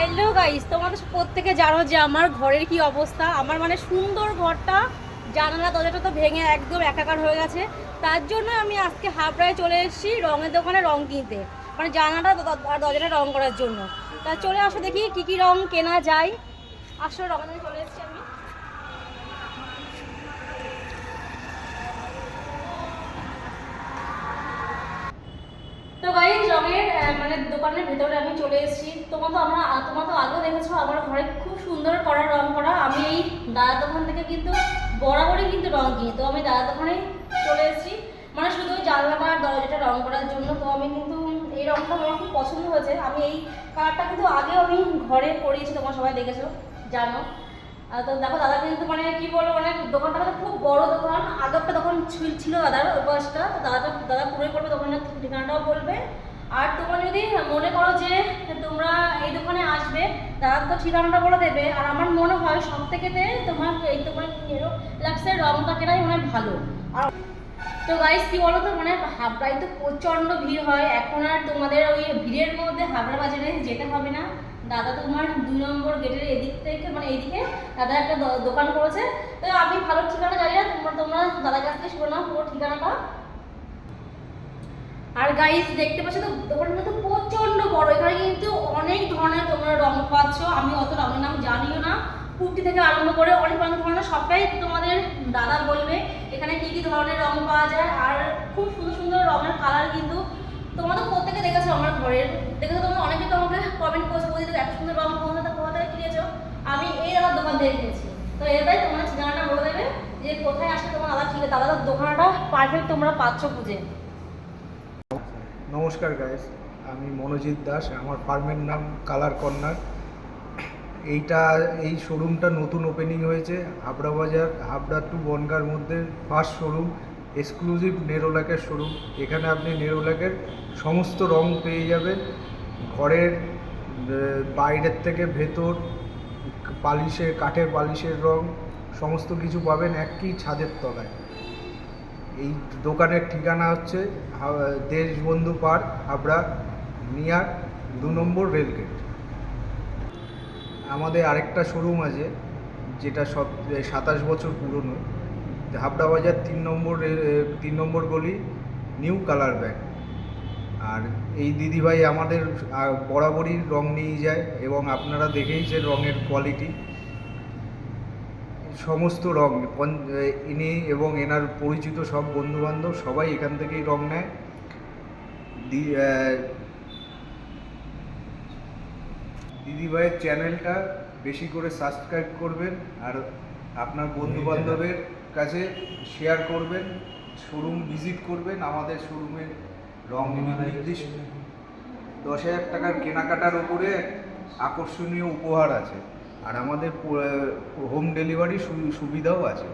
Hello guys, তোমাদের প্রত্যেকে জানো যে আমার ঘরের কি অবস্থা? আমার মানে সুন্দর ঘরটা জানালা দরজাটা তো ভেঙে একদম একাকার হয়ে গেছে। তার জন্য আমি আজকে হাবড়ায় চলে এসেছি রঙের দোকানে রং কিনতে মানে জানালাটা আর দরজাটা রং করার জন্য। তা চলে আসো দেখি কি কি রং কেনা যায়। আসো রঙের চলে এসেছি আমি তো আহ, মানে দোকানের ভেতরে আমি চলে এসেছি। তোমার তো আমরা তোমরা তো আগেও দেখেছ আমার ঘরে খুব সুন্দর করা রং করা। আমি এই দাদার দোকান থেকে কিন্তু বরাবরই কিন্তু রং কিনি। তো আমি দাদার দোকানে চলে এসেছি। মানে শুধু জানলাটা আর দরজাটা রং করার জন্য। তো আমি কিন্তু এই রংটা আমার খুব পছন্দ হয়েছে। আমি এই কালারটা কিন্তু আগেও আমি ঘরে করিয়েছি তোমার সবাই দেখেছ জানো। তো দেখো দাদা কিন্তু মানে কি বলব মানে দোকানটা তো খুব বড় দোকান। আগে একটা দোকান ছিল- দাদার ওই তো দাদাটা দাদা পুরোই করবে দোকানের ঠিকানাটাও বলবে। আর তোমরা যদি মনে করো যে তোমরা এই দোকানে আসবে দাদার তো ঠিকানাটা বলে দেবে। আর আমার মনে হয় সব থেকে তোমার এই তোমার রংটা কেনাই মনে ভালো। আর তো গাইস কি বলো তো মানে হাবড়ায় তো প্রচণ্ড ভিড় হয়। এখন আর তোমাদের ওই ভিড়ের মধ্যে হাবড়া বাজারে যেতে হবে না। দাদা তোমার দুই নম্বর গেটের এদিক থেকে মানে এইদিকে দাদা একটা দোকান করেছে। তো আমি ভালো ঠিকানা জানি না, তোমরা তোমরা দাদার কাছ থেকে শুনে পুরো ঠিকানাটা। আর গাইস দেখতে পাচ্ছ তো দোকানটা তো প্রচণ্ড বড়। এখানে কিন্তু অনেক ধরনের তোমরা রং পাচ্ছ। আমি অত রঙের নাম জানিও না। কুর্তি থেকে আরম্ভ করে অনেক অনেক ধরনের, সবটাই তোমাদের দাদা বলবে। এখানে কি কি ধরনের রং পাওয়া যায়। আর খুব সুন্দর সুন্দর রঙের কালার কিন্তু তোমরা তো প্রত্যেকে দেখেছ আমার ঘরের। দেখেছ তোমরা অনেকে তো আমাকে কমেন্ট করছ বলছি এত সুন্দর রং কোথা থেকে কোথা কিনেছো? আমি এই দাদার দোকান থেকে কিনেছি। তো এটাই তোমার ঠিকানাটা বলে দেবে যে কোথায় আসলে তোমার দাদা ঠিক দাদার দোকানটা পারফেক্ট তোমরা পাচ্ছ খুঁজে। নমস্কার গাইস আমি মনোজিৎ দাস, আমার ফার্মের নাম কালার কর্নার এইটা, এই শোরুমটা নতুন ওপেনিং হয়েছে, হাবড়া বাজার, হাবড়া টু বনগার মধ্যে ফার্স্ট শোরুম এক্সক্লুসিভ নেরোলাকের শোরুম এখানে আপনি নেরোলাকের সমস্ত রং পেয়ে যাবেন। ঘরের বাইরের থেকে ভেতর, পালিশের, কাঠের পালিশের রং, সমস্ত কিছু পাবেন একই ছাদের তলায়। এই দোকানের ঠিকানা হচ্ছে দেশবন্ধু পার্ক, হাবড়া, নিয়ার দু নম্বর রেলগেট আমাদের আরেকটা শোরুম আছে, যেটা সব সাতাশ বছর পুরনো। হাবড়া বাজার তিন নম্বর তিন নম্বর গলি, নিউ কালার ব্যাগ। আর এই দিদিভাই আমাদের বরাবরই রং নিয়ে যায় এবং আপনারা দেখেইছেন রঙের কোয়ালিটি সমস্ত রং ইনি এবং এনার পরিচিত সব বন্ধুবান্ধব সবাই এখান থেকেই রং নেয়। দিদিভাইয়ের চ্যানেলটা বেশি করে সাবস্ক্রাইব করবেন আর আপনার বন্ধুবান্ধবের কাছে শেয়ার করবেন শোরুম ভিজিট করবেন আমাদের শোরুমের রং নির্দিষ্ট দশ হাজার টাকার কেনাকাটার উপরে আকর্ষণীয় উপহার আছে। আর আমাদের হোম ডেলিভারি সুবিধাও আছে।